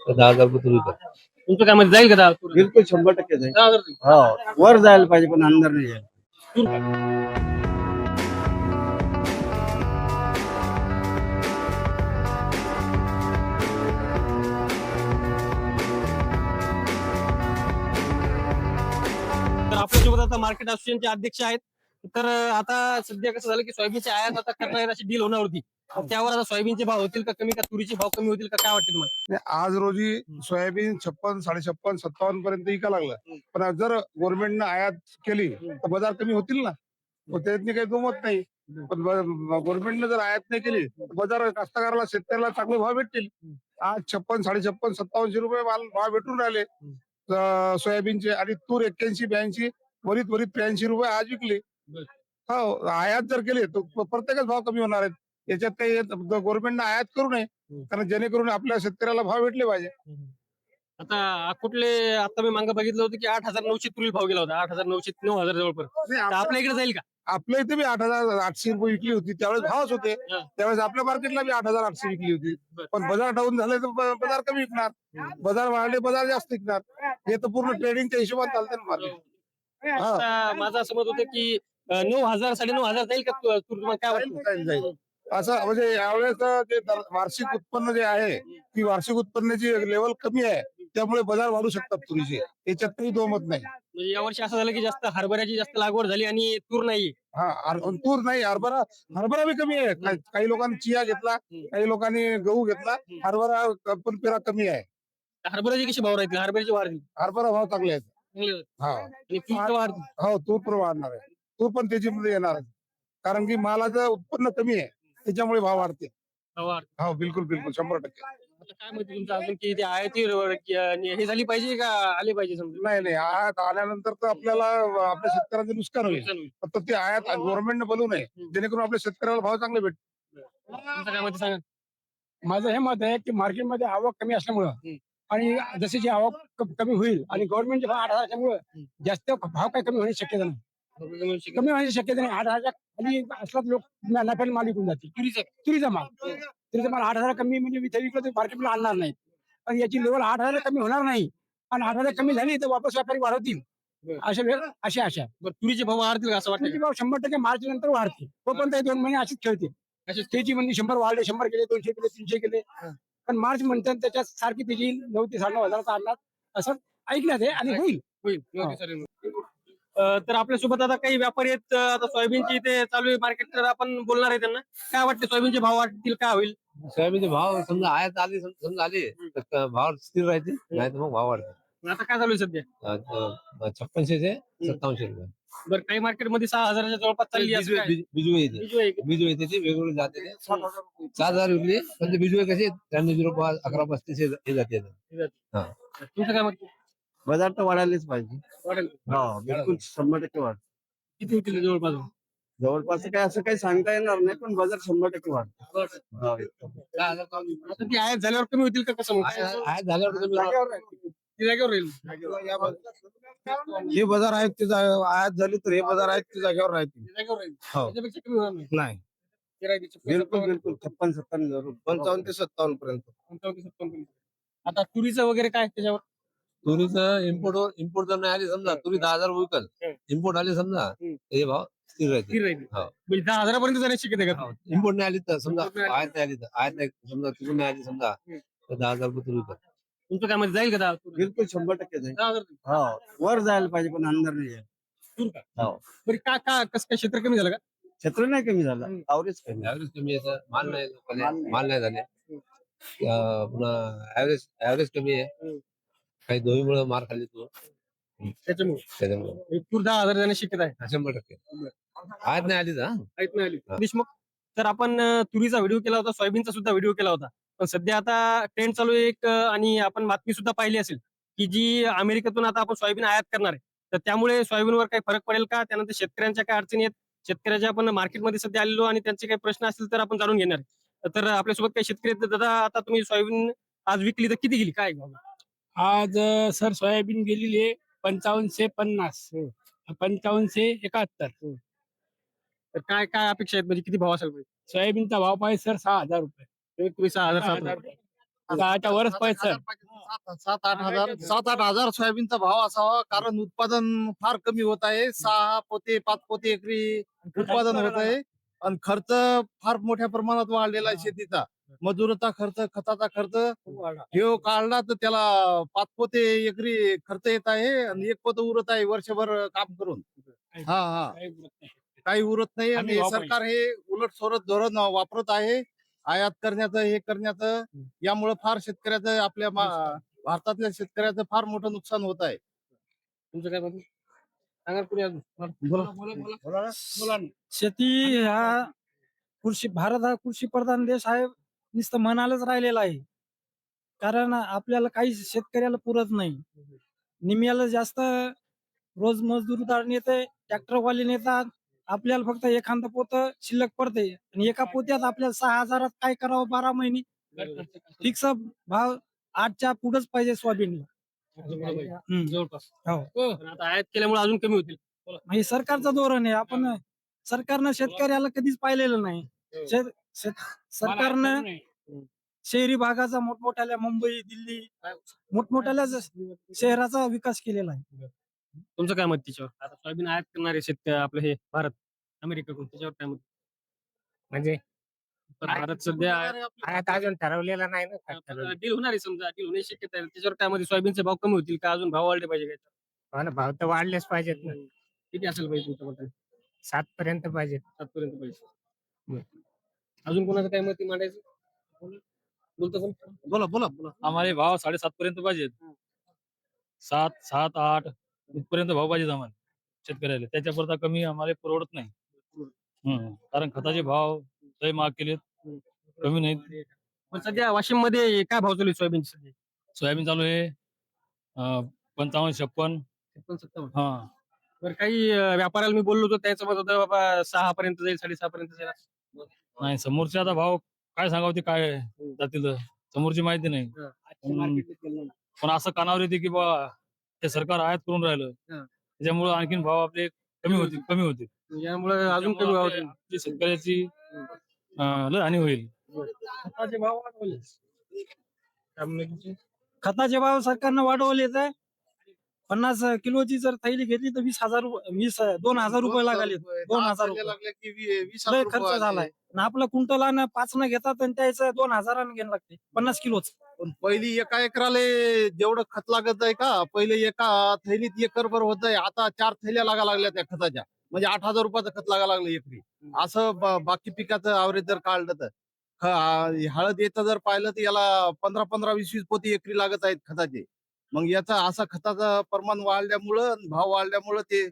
तर दहा हजार रुपये तुम्ही करा तुमचं काय म्हणजे जाईल का दहा? बिलकुल शंभर टक्के जाईल दहा हजार जाईल. हो वर जायला पाहिजे पण अंदर नाही जायला तर आपल्यासोबत आता मार्केट असोसिएशनचे अध्यक्ष आहेत तर आता सध्या कसं झालं की सोयाबीनची आयात आता करणार अशी डील होणार होती त्यावर आता सोयाबीनचे भाव होतील का कमी का तुरीचे भाव कमी होतील का काय वाटते तुम्हाला? आज रोजी सोयाबीन छप्पन साडेछप्पन सत्तावन्न पर्यंत इका लागलं. पण जर गव्हर्नमेंटनं आयात केली तर बाजार कमी होतील ना? मग त्यातनी काही दुमत नाही. पण गव्हर्नमेंटनं जर आयात नाही केली तर बाजार कास्तकाराला शेतकऱ्याला चांगले भाव भेटतील. आज छप्पन साडेछप्पन सत्तावनशे रुपये माल भाव भेटून राहिले. सोयाबीनचे आणि तूर एक्क्याऐंशी ब्याऐंशी वरीत वरीत त्र्याऐंशी रुपये आज विकली. हो आयात जर केली तर प्रत्येकच भाव कमी होणार आहेत. याच्यात काही गव्हर्नमेंटनं आयात करू नये. कारण जेणेकरून आपल्या शेतकऱ्याला भाव भेटले पाहिजे. आता कुठले आता मी मागं बघितलं होतं की आठ हजार नऊशे तुरील भाव गेला होता. आठ हजार नऊशे नऊ हजार जवळपर्यंत. आपल्या- इकडे जाईल का? आपल्या इथे बी आठ हजार आठशे रुपये विकली होती. त्यावेळेस भावच होते. त्यावेळेस आपल्या मार्केटला बी आठ हजार आठशे विकली होती. पण बाजार डाऊन झाले तर बाजार कमी विकणार. बाजार वाढले बाजार जास्त विकणार. हे तर पूर्ण ट्रेडिंगच्या हिशोबात चालते ना मार्केट हा. माझं असं मत होतं की नऊ हजार साडे नऊ हजार जाईल का तुम्हाला काय वाटतं? जाईल. असं म्हणजे यावेळेस जे वार्षिक उत्पन्न जे आहे ती वार्षिक उत्पन्नाची लेवल कमी आहे. त्यामुळे बाजार वाढू शकतात तुरीचे याच्यात काही दोमत नाही. म्हणजे यावर्षी असं झालं की जास्त हरभऱ्याची जास्त लागवड झाली आणि तूर नाही. हा हर- तूर नाही हरभरा हरभरा बी कमी आहे. काही- काही लोकांनी चिया घेतला काही लोकांनी गहू घेतला. हरभरा क- पण पेरा कमी आहे. हरभऱ्याची कशी भाव राहतील हरभऱ्याची वाढ हरभरा भाव चांगले आहेत. चांगली होती. हा. आणि तूरचं वाढ हो तूर पण वाढणार आहे. तूर पण त्याच्यामध्ये येणार आहे. कारण की मालाचं उत्पन्न कमी आहे. त्याच्यामुळे भाव वाढते. वाढ हो बिलकुल बिलकुल. शंभर टक्के. काय माहिती तुमचं? अजून की ते आयाती र- की, अं, हे झाली पाहिजे का आली पाहिजे समजा? नाही नाही. आयात आल्यानंतर तर आपल्याला आपल्या शेतकऱ्याचं नुकसान होईल. नुकसान होईल. फक्त ते आयात गव्हर्नमेंटने बनवू नये. जेणेकरून आपल्या शेतकऱ्याला भाव चांगले भेटतील. तुमचं काय माहिती सांगा. माझं हे मत आहे की मार्केटमध्ये आवक कमी असल्यामुळं हम्म. आणि जशी जी आवक क- कमी होईल आणि गव्हर्नमेंटचे भाव आठ हजार असल्यामुळं जास्त भाव काही कमी होण्याची शक्यता नाही. कमी होण्याची शक्यता नाही. आठ हजारच्या खाली असलाच लोक नफ्याने माल विकून जातील. तुरीचं. तुरीचा माल. तुरीचा माल आठ हजार कमी म्हणजे इथे विकलं तर मार्केटला आणणार नाही पण याची लेवल आठ हजार कमी होणार नाही. आणि आठ हजार कमी झाली तर वापस व्यापारी वाढवतील. अशा वेळ अशी. बरं तुरीचे भाव वाढतील असं वाटतं भाव शंभर टक्के मार्च नंतर वाढतील. तोपर्यंत हे दोन महिने अशीच खेळतील. अशीच त्याची म्हणजे शंभर वाढले शंभर गेले दोनशे गेले तीनशे गेले पण मार्च म्हणतात त्याच्यात सारखी त्याची नऊ ते साडे नऊ हजाराचा आणणार. असं ऐकण्यात आहे आणि होईल. होईल. तर आपल्यासोबत आता काही व्यापारी आहेत आता सोयाबीनची इथे चालू आहे मार्केट तर आपण बोलणार आहे त्यांना. काय वाटते सोयाबीनचे भाव वाढतील काय होईल? सोयाबीनचे भाव समजा आयात आली सम- समजा आली तर भाव स्थिर राहते नाही तर मग भाव वाढते आता काय चालू आहे सध्या? छप्पनशे ते सत्तावनशे रुपये. बरं काही मार्केटमध्ये सहा हजाराच्या जवळपास चालली आहे असं काय? बिजू बिजू येते. बिजू आहे का? बिजू येते ते वेगवेगळे जाते ते. सात हजार विकले पण ते बिजू कसे त्र्याण्णव झिरो पाच अकरा पस्तीस हे हे जाते तुमचं काय मत बाजार तर वाढायलाच पाहिजे. वाढेल हो बिलकुल शंभर टक्के वाढ किती होतील जवळपास? जवळपास काय असं काही सांगता येणार नाही पण बाजार शंभर टक्के वाढ आता ती आयात झाल्यावर कमी होतील का कसं मग? आयात झाल्यावर तुम्ही ती जागेवर राहील. हे बाजार आहेत ते जा- आयात झाली तर हे बाजार आहेत ते जागेवर राहतील. ती जागेवर राहील. हो. त्याच्यापेक्षा कमी होणार नाही. बिलकुल बिलकुल. छप्पन सत्तावन्न जरूर पंचावन्न ते सत्तावन्न पर्यंत. पंचावन्न ते सत्तावन्न पर्यंत. आता तुरीचं वगैरे काय त्याच्यावर? तुरीचं इम्पोर्ट इम्पोर्ट जर नाही आली समजा तुरी दहा हजार विकल हं. इम्पोर्ट आली समजा हं. हे भाव स्थिर राहते राहील हो. म्हणजे दहा हजारापर्यंत जाण्याची शक्यता आहे का इम्पोर्ट नाही आली तर समजा Import नाही आली. आयात नाही आली तर आयात नाही समजा तिकडून नाही आली समजा हं. तर दहा हजार रुपये तुरी तुमचं काय मध्ये जाईल का दहा तुरी? बिलकुल शंभर टक्के जाईल दहा हजार हो वर जायला पाहिजे पण अंदर नाही तूर का हो. बरं का का कसं काय क्षेत्र कमी झालं का क्षेत्र नाही कमी झालं हम्म. आवरेज कमी ऍव्हरेज कमी आहे माल नाही लोकांना, माल नाही. झाले अं, पुन्हा ऍव्हरेज ऍव्हरेज कमी आहे हं. काही दोन्हीमुळे मार खाल्ली तू. त्याच्यामुळे. त्याच्यामुळे. म्हणजे दहा हजार जाण्याची शक्यता आहे. शंभर टक्के. आयात नाही आली हं. ऐक नाही आली हा. देशमुख तर आपण अं, तुरीचा व्हिडिओ केला होता सोयाबीनचा सुद्धा व्हिडिओ केला होता. पण सध्या आता ट्रेंड चालू आहे एक अं, आणि आपण बातमी सुद्धा पाहिली असेल की जी अमेरिकेतून आता आपण सोयाबीन आयात करणार आहे. तर त्यामुळे सोयाबीनवर काही फरक पडेल का? त्यानंतर शेतकऱ्यांच्या काय अडचणी आहेत? शेतकऱ्याच्या आपण मार्केटमध्ये सध्या आलेलो आणि त्यांचे काही प्रश्न असतील तर आपण जाणून घेणार आहे. तर आपल्यासोबत काही शेतकरी आहेत. दादा आता तुम्ही सोयाबीन आज विकली तर किती गेली? काय भाव? आज सर सोयाबीन गेलेली आहे पंचावन्नशे पन्नास. पंचावन्नशे एकाहत्तर. तर काय काय अपेक्षा आहेत? म्हणजे किती भाव असेल पाहिजे सोयाबीनचा भाव पाहिजे सर सहा हजार रुपये. तुम्ही तुम्ही सहा हजार सात हजार. हजार. दहाच्या वरच पाहिजे सर. सात सात आठ हजार. सात आठ हजार सोयाबीनचा भाव असावा कारण उत्पादन फार कमी होत आहे. सहा पोते पाच पोते एकरी उत्पादन होत आहे. आणि खर्च फार मोठ्या प्रमाणात वाढलेला आहे शेतीचा. मजुराचा खर्च खताचा खर्च हे काढला तर त्याला पाच पोते एकरी खर्च येत आहे आणि एक पोत उरत आहे वर्षभर काम करून. हा हा. काही उरत नाही. आणि सरकार हे उलट सोरत धोरण वापरत आहे. आयात करण्याचं हे करण्याचं. यामुळे फार शेतकऱ्याचं आपल्या भारतातल्या शेतकऱ्याचं फार मोठं नुकसान होत आहे. तुमचं काय? सांगा शेती ह्या कृषी भारत हा कृषी प्रधान देश आहे. नुसतं म्हणायलाच राहिलेला आहे. कारण आपल्याला काही शेतकऱ्याला पुरत नाही. निम्याला जास्त रोज मजदूरदार नेते ट्रॅक्टरवाले नेतात. आपल्याला फक्त एखादं पोत शिल्लक पडते. आणि एका पोत्यात आपल्याला सहा हजारात काय करावं बारा महिने? फिक्स भाव आठच्या पुढेच पाहिजे. जवळपास. हो. आता आयात केल्यामुळे अजून कमी होतील. हे सरकारचं धोरण आहे. आपण सरकारनं शेतकऱ्याला कधीच पाहिलेलं नाही. शेत- सरकारनं शहरी भागाचा मोठमोठ्याल्या मुंबई दिल्ली मोठमोठ्याल्या ज- शहराचा विकास केलेला आहे. तुमचं काय मत त्याच्यावर आता सोयाबीन आयात करणारे शेतकरी आपलं हे भारत अमेरिकेकडून त्याच्यावर काय मत? म्हणजे पण भारत सध्या आता अजून ठरवलेला नाही ना काय ठरवलं. डील होणार आहे समजा डील होण्याची शक्यता आहे. त्याच्यावर काय मध्ये सोयाबीनचे भाव कमी होतील का? अजून भाव वाढले पाहिजे काय हो ना, भाव तर वाढलेच पाहिजेत ना. किती असेल पाहिजे तुमच्या मते? सात पर्यंत पाहिजेत. सातपर्यंत पाहिजे. अजून कोणाचं काय मत मांडायचं? बोलतो कोण? बोला बोला बोला. आम्हाला भाव साडेसात पर्यंत पाहिजेत. सात सात आठ इथपर्यंत भाव पाहिजेत आम्हाला शेतकऱ्याला. त्याच्याकरता कमी आम्हाला परवडत नाही. हम्म. कारण खताचे भाव लय महाग केलेत. कमी नाहीत. पण सध्या वाशिममध्ये काय भाव चालू आहे सोयाबीन सध्या? सोयाबीन चालू आहे पंचावन्न छप्पन. छप्पन सत्तावन्न हा. बरं काही अं, व्यापाऱ्याला मी बोललो होतो त्यांचं मत होतं बाबा सहा पर्यंत जाईल साडेसहा पर्यंत जाईल. नाही समोरचे आता भाव काय सांगावं ते काय जातील समोरची माहिती नाही. पण असं कानावर येते की बा ते सरकार आयात करून राहिलं हा. त्याच्यामुळे आणखीन भाव आपले कमी होतील कमी होतील यामुळे अजून कमी भाव होतील. आपली शेतकऱ्याची अं, लय हानी होईल खताचे भाव वाढवले? खताचे भाव सरकारनं वाढवले तर पन्नास किलोची जर थैली घेतली तर वीस हजार वीस दोन हजार रुपये लागले दोन हजार रुपये. लागले की वी- वीस लय हजार रुपये खर्च आले. झालाय. आणि आपलं कुंटलानं पाच न घेतात आणि त्याचं दोन हजारानं घ्यायला लागते. पन्नास किलोच. पण पहिली एका एकराला जेवढं खत लागत आहे का पहिले एका थैलीत एकर भर होत आहे. आता चार थैल्या लागा लागल्या त्या खताच्या. म्हणजे आठ हजार रुपयाचं खत लागा लागलं एकरी. असं ब- बाकी पिकाचं आवरेज जर काढलं तर. ख- हळद येतं जर पाहिलं तर याला पंधरा पंधरा वीस वीस पोती एकरी लागत आहेत खताचे. मग याचा असा खताचं प्रमाण वाढल्यामुळं भाव वाढल्यामुळं ते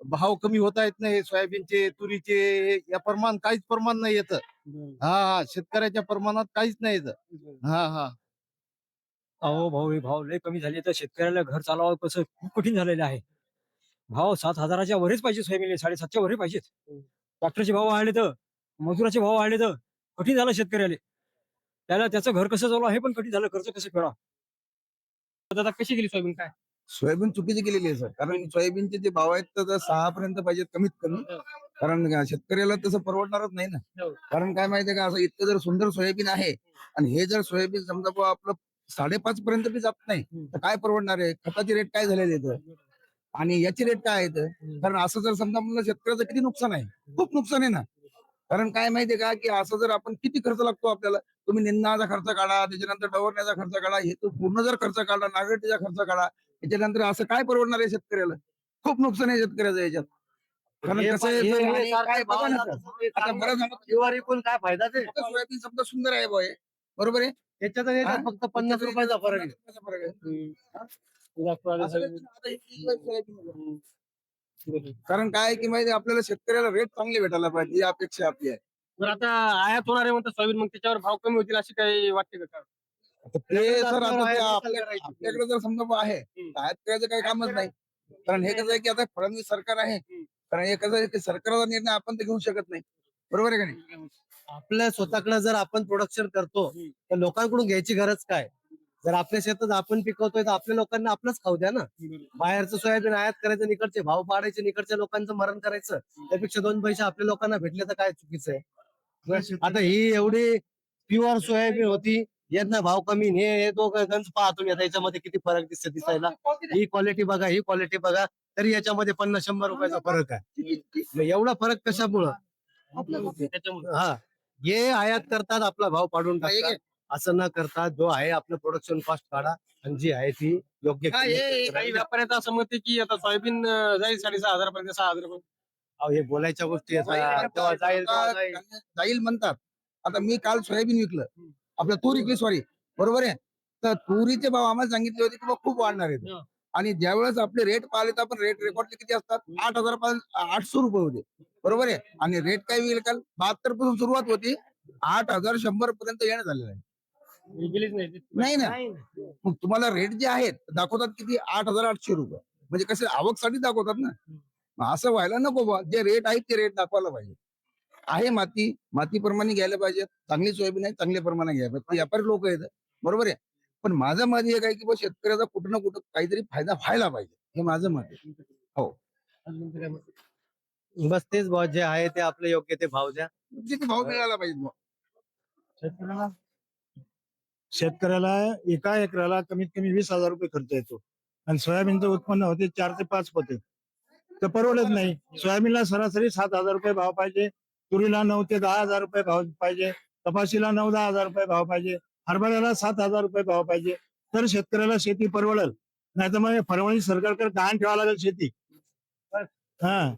भाव कमी होत आहेत ना हे सोयाबीनचे तुरीचे हे- या प्रमाण काहीच प्रमाण नाही येतं. हा हा शेतकऱ्याच्या प्रमाणात काहीच नाही येतं. हा हा. अहो भाऊ हे भाव लय कमी झाले तर शेतकऱ्याला घर चालवावं कसं खूप कठीण झालेलं आहे. भाव सात हजाराच्या वरच पाहिजे सोयाबीन साडेसातच्या वरही पाहिजेत. ट्रॅक्टरचे भाव वाढले तर मजुराचे भाव वाढले तर कठीण झालं शेतकऱ्याला. त्याला त्याचं घर कसं चालू हे पण कठीण झालं कर्ज कसं फेडा आता कशी गेली सोयाबीन काय? सोयाबीन चुकीची केलेली आहे सर. कारण सोयाबीनचे जे भाव आहेत तर सहा पर्यंत पाहिजेत कमीत कमी. कारण शेतकऱ्याला तसं परवडणारच नाही ना. हो. कारण काय माहितीये का असं इतकं जर सुंदर सोयाबीन आहे आणि हे जर सोयाबीन समजा आपलं साडेपाच पर्यंत बी जात नाही तर काय परवडणार आहे? खताची रेट काय झालेले आहेत आणि याची रेट काय आहेत कारण असं जर समजा म्हणलं शेतकऱ्याचं किती नुकसान आहे? खूप नुकसान आहे ना. कारण काय माहितीये का की असं जर आपण किती खर्च लागतो आपल्याला? तुम्ही निंदणाचा खर्च काढा त्याच्यानंतर डवरण्याचा खर्च काढा हे तो पूर्ण जर खर्च काढला नागरिकचा खर्च काढा त्याच्यानंतर असं काय परवडणार आहे शेतकऱ्याला? खूप नुकसान आहे शेतकऱ्याचं याच्यात. कारण कसं काय फायदा सोयाबीन समजा सुंदर आहे बॉय बरोबर आहे? त्याच्यात? फक्त पन्नास रुपयाचा फरक आहे. कारण काय की माहिती आपल्याला शेतकऱ्याला रेट चांगले भेटायला पाहिजे ही अपेक्षा आपली आहे. बरं आता आयात होणार आहे म्हणतात सोयाबीन मग त्याच्यावर भाव कमी होतील अशी काही वाटते का? ते सर आता ते आपल्या-. आपल्याकडे जर समजा आहे तर आयात करायचं काही कामच नाही. कारण हे कसं आहे की आता फडणवीस सरकार आहे. कारण हे कसं आहे की सरकारचा निर्णय आपण तर घेऊ शकत नाही. बरोबर आहे का नाही? आपल्या स्वतःकडे जर आपण प्रोडक्शन करतो तर लोकांकडून घ्यायची गरज काय? जर आपल्या शेतात आपण पिकवतोय तर आपल्या लोकांना आपलंच खाऊ द्या ना. बाहेरचं सोयाबीन आयात करायचं निकडचे भाव पाडायचे निकडच्या लोकांचं मरण करायचं त्यापेक्षा दोन पैसे आपल्या लोकांना भेटले तर काय चुकीचं आहे? आता ही एवढी प्युअर सोयाबीन होती. यांना भाव कमी हे हे दोघं गंज पहा तुम्ही आता याच्यामध्ये किती फरक दिसते दिसायला. ही क्वालिटी बघा ही क्वालिटी बघा. तरी याच्यामध्ये पन्नास शंभर रुपयाचा फरक आहे. एवढा फरक कशामुळं? त्याच्यामुळे. हा. हे आयात करतात आपला भाव पाडून टाकतात. असं न करता जो आहे आपलं प्रोडक्शन कॉस्ट काढा आणि जी आहे ती योग्य हा, हे-. काही व्यापाऱ्यांचं असं मत आहे की आता सोयाबीन जाईल साडेसहा हजारापर्यंत सहा हजारापर्यंत अहो, हे बोलायच्या गोष्टी आहेत. तेव्हा जाईल तेव्हा जाईल. जाईल म्हणतात. आता मी काल सोयाबीन विकलं. आपलं तूर विकली सॉरी बरोबर आहे? तर तुरीचे भाव आम्हाला सांगितले होते की बा खूप वाढणार आहेत. हा. आणि ज्यावेळेस आपले रेट पाहिले तर आपण रेट रेकॉर्ड किती असतात? आठ हजार आठशे रुपये होते. बरोबर आहे? आणि रेट काय विकले काल? बहात्तरपासून सुरुवात होती. आठ हजार शंभर पर्यंत येणं झालेलं आहे. गेलीच नाही ना. मग तुम्हाला रेट जे आहेत दाखवतात किती? आठ हजार आठशे रुपये. म्हणजे कसे आवकसाठी दाखवतात ना. असं व्हायला नको बा जे रेट आहेत ते रेट दाखवायला पाहिजे. आहे माती. मातीप्रमाणे घ्यायला पाहिजे. चांगली सोयाबीन आहे चांगल्या प्रमाणे घ्यायला पाहिजे. व्यापारी लोक आहेत. बरोबर आहे? पण माझं मत हे काय की बा शेतकऱ्याचा कुठं ना कुठं काहीतरी फायदा व्हायला पाहिजे. हे माझं मत आहे. मत? बस तेच भाव जे आहे ते आपले योग्य ते भाव द्या. किती भाव मिळाला पाहिजे बुवा. शेतकऱ्याला एका एकराला कमीत कमी वीस हजार रुपये खर्च येतो. आणि सोयाबीनचं उत्पन्न होते चार ते पाच पोते. तर परवडत नाही. सोयाबीनला सरासरी सात हजार रुपये भाव पाहिजे तुरीला नऊ ते दहा हजार रुपये भाव पाहिजे कपाशीला नऊ दहा हजार रुपये भाव पाहिजे हरभऱ्याला सात हजार रुपये भाव पाहिजे. तर शेतकऱ्याला शेती परवडल. नाही तर मग फरवणी सरकारकडे गहाण ठेवावं लागेल शेती. हा.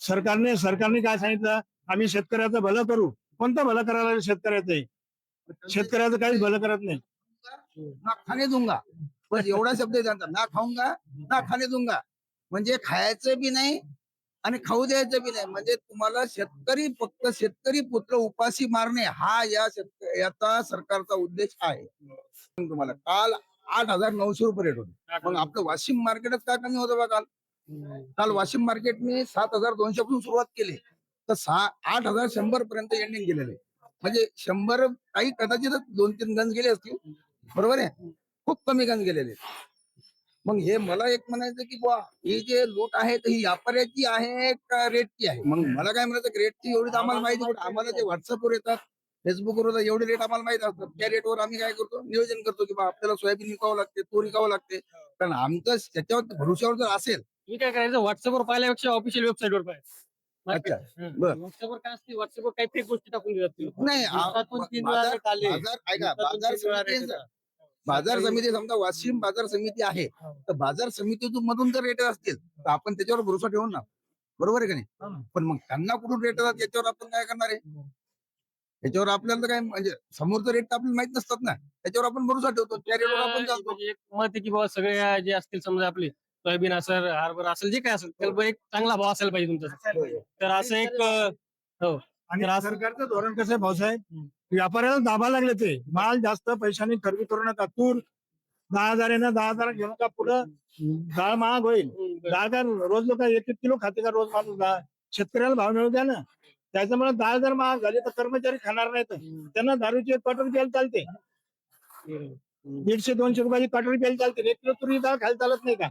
सरकारने सरकारने काय सांगितलं? आम्ही शेतकऱ्याचं भलं करू. कोणतं भलं करायला लागेल शेतकऱ्याचं? शेतकऱ्याचं काहीच भलं करत नाही. ना खाणे दूंगा. बस एवढा शब्द आहे त्यांचा. ना खाऊंगा ना खाणे दूंगा. म्हणजे खायचं बी नाही आणि खाऊ द्यायचं बी नाही. म्हणजे तुम्हाला शेतकरी फक्त शेतकरी पुत्र उपाशी मारणे हा या शेतक याचा सरकारचा उद्देश आहे. तुम्हाला काल आठ हजार नऊशे रुपये रेट होते. मग आपलं वाशिम मार्केटच काय कमी होतं बा काल? काल वाशिम मार्केटने सात हजार दोनशे पासून सुरुवात केली. तर सहा आठ हजार शंभर पर्यंत एंडिंग गेलेले म्हणजे शंभर काही कदाचित दोन तीन गंज गेले असतील. बरोबर आहे? खूप कमी गंज गेलेले. मग हे मला एक म्हणायचं की बुवा ही जे लूट आहे तर ही व्यापाऱ्याची आहे का रेटची आहे? मग मला काय म्हणायचं रेटची एवढी आम्हाला माहिती पण आम्हाला जे व्हॉट्सअपवर येतात फेसबुकवर एवढे रेट आम्हाला माहीत असतात. त्या रेटवर आम्ही काय करतो? नियोजन करतो की बा आपल्याला सोयाबीन विकावं लागते तूर विकावं लागते. कारण आमचं त्याच्यावर भरोश्यावर जर असेल तुम्ही काय करायचं व्हॉट्सअपवर पाहिल्यापेक्षा ऑफिशियल वेबसाईटवर पाहिजे अच्छा. बर. व्हॉट्सअपवर काय असते? व्हॉट्सअपवर काही फेक गोष्टी टाकून देतात ते. नाही बाजार ऐका बाजार बाजार समिती समजा वाशिम बाजार समिती आहे तर बाजार समितीतून मधून जर रेट असतील. तर आपण त्याच्यावर भरोसा ठेवून ना. बरोबर आहे का नाही? पण मग त्यांना कुठून रेट येतात याच्यावर आपण काय करणार आहे? त्याच्यावर आपल्याला काय म्हणजे समोरचं रेट तर आपल्याला माहीत नसतात ना. त्याच्यावर आपण भरोसा ठेवतो. त्या रेटवर आपण चालतो. म्हणजे एक मत आहे की बाबा सगळे जे असतील समजा आपले सोयाबीन असेल हरभर असेल जे काय असेल त्याला एक चांगला भाव असायला पाहिजे तुमचा. तर असं एक हो. आणि सरकारचं धोरण कसं आहे भाऊसाहेब? व्यापाऱ्याला दाबा लागले ते. माल जास्त पैशाने खरेदी करू नका. तूर दहा हजार येणार दहा हजार घेऊ नका. पुढं डाळ महाग होईल. दहा हजार रोज लोक एक एक किलो खाते का रोज माणूस दहा शेतकऱ्याला भाव मिळू द्या ना. त्याच्यामुळे दहा हजार महाग झाले तर कर्मचारी खाणार नाहीत. त्यांना दारूची एक क्वार्टर प्यायला चालते. दीडशे दोनशे रुपयाची क्वार्टर प्यायला चालते. एक किलो तुरी डाळ खायला चालत नाही का?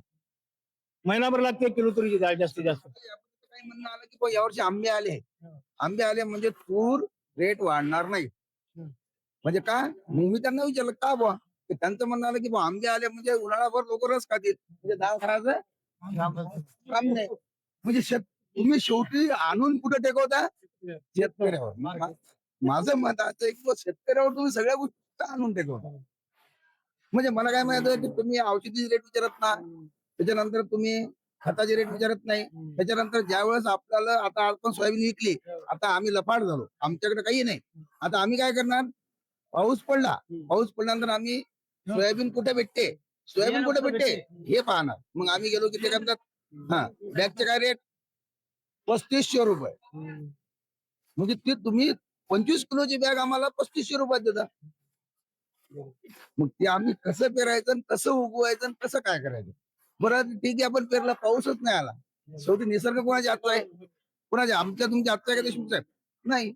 महिनाभर लागते एक किलो तुरीची डाळ जास्तीत जास्त. काही म्हणणं आलं की यावर्षी आंबे आले. आंबे आले म्हणजे तूर रेट वाढणार नाही. म्हणजे का मग मी त्यांना विचारलं का बुवा? तर त्यांचं म्हणणं आलं की बुवा आंबे आले म्हणजे उन्हाळाभर लोक रस खातील. म्हणजे डाळ खायचं काम नाही. म्हणजे शेत तुम्ही शेवटी आणून कुठे टेकवता? शेतकऱ्यावर. माझं मत असं आहे की शेतकऱ्यावर तुम्ही सगळ्या गोष्टी आणून टेकवता. म्हणजे मला काय माहिती की तुम्ही औषधी रेट विचारत ना त्याच्यानंतर तुम्ही खताचे रेट विचारत नाही. त्याच्यानंतर ज्या वेळेस आपल्याला आता आपण सोयाबीन विकली आता आम्ही लफाट झालो. आमच्याकडे काही नाही. आता आम्ही काय करणार? पाऊस पडला. पाऊस पडल्यानंतर आम्ही सोयाबीन कुठे भेटते? सोयाबीन कुठे भेटते? हे पाहणार. मग आम्ही गेलो की ते काय म्हणतात हा. बॅगचे काय रेट? पस्तीसशे रुपये. म्हणजे ते तुम्ही पंचवीस किलोची बॅग आम्हाला पस्तीसशे रुपयात देता. मग ते आम्ही कसं पेरायचं कसं उगवायचं कसं काय करायचं? बरं ठीक आहे आपण पेरला पाऊसच नाही आला. शेवटी निसर्ग कोणाच्या हातचा आहे? कोणाच्या आमच्या तुमच्या हातचा आहे का देशमुख साहेब नाही.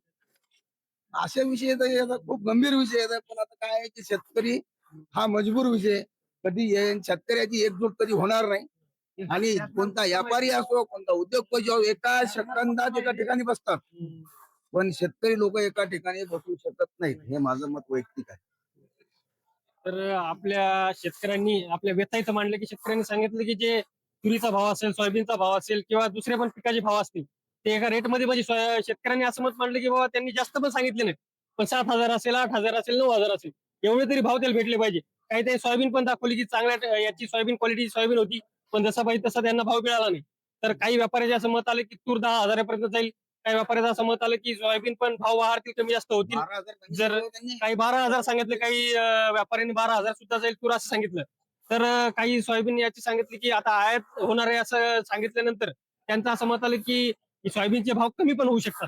अशा विषय तर खूप गंभीर विषय येतात पण आता काय आहे की शेतकरी हा मजबूर विषय कधी शेतकऱ्याची एकजूट कधी होणार नाही. आणि कोणता व्यापारी असो कोणता उद्योगपती असो एका शकंदात एका ठिकाणी बसतात. पण शेतकरी लोक एका ठिकाणी बसू शकत नाहीत हे माझं मत वैयक्तिक आहे. तर आपल्या शेतकऱ्यांनी आपल्या व्यथा इथं मांडलं की शेतकऱ्यांनी सांगितलं की जे तुरीचा भाव असेल सोयाबीनचा भाव असेल किंवा दुसऱ्या पण पिकाचे भाव असतील ते एका रेटमध्ये म्हणजे शेतकऱ्यांनी असं मत मांडलं की बाबा त्यांनी जास्त पण सांगितले नाही. पण सात हजार असेल आठ हजार असेल नऊ हजार असेल. एवढे तरी भाव त्याला भेटले पाहिजे. काही ते सोयाबीन पण दाखवली की चांगल्या याची सोयाबीन क्वालिटी सोयाबीन होती. पण जसा पाहिजे तसा त्यांना भाव मिळाला नाही. तर काही व्यापाऱ्याचे असं मत आलं की तूर दहा हजारापर्यंत जाईल. काही व्यापाऱ्याचं असं मत आलं की सोयाबीन पण भाव वाढतील कमी जास्त होतील. जर- त्यांनी. काही बारा हजार सांगितले काही व्यापाऱ्यांनी बारा हजार सुद्धा जाईल तूर असं सांगितलं. तर काही सोयाबीन याची सांगितली की आता आयात होणार आहे असं सांगितल्यानंतर त्यांचं असं मत आलं की सोयाबीनचे भाव कमी पण होऊ शकतात.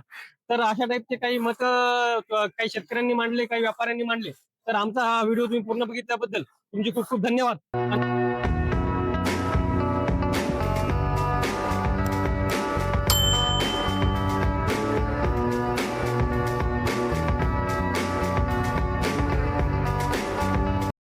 तर अशा टाईपचे काही मत काही शेतकऱ्यांनी मांडले काही व्यापाऱ्यांनी मांडले. तर आमचा हा व्हिडिओ तुम्ही पूर्ण बघितल्याबद्दल तुमचे खूप खूप धन्यवाद.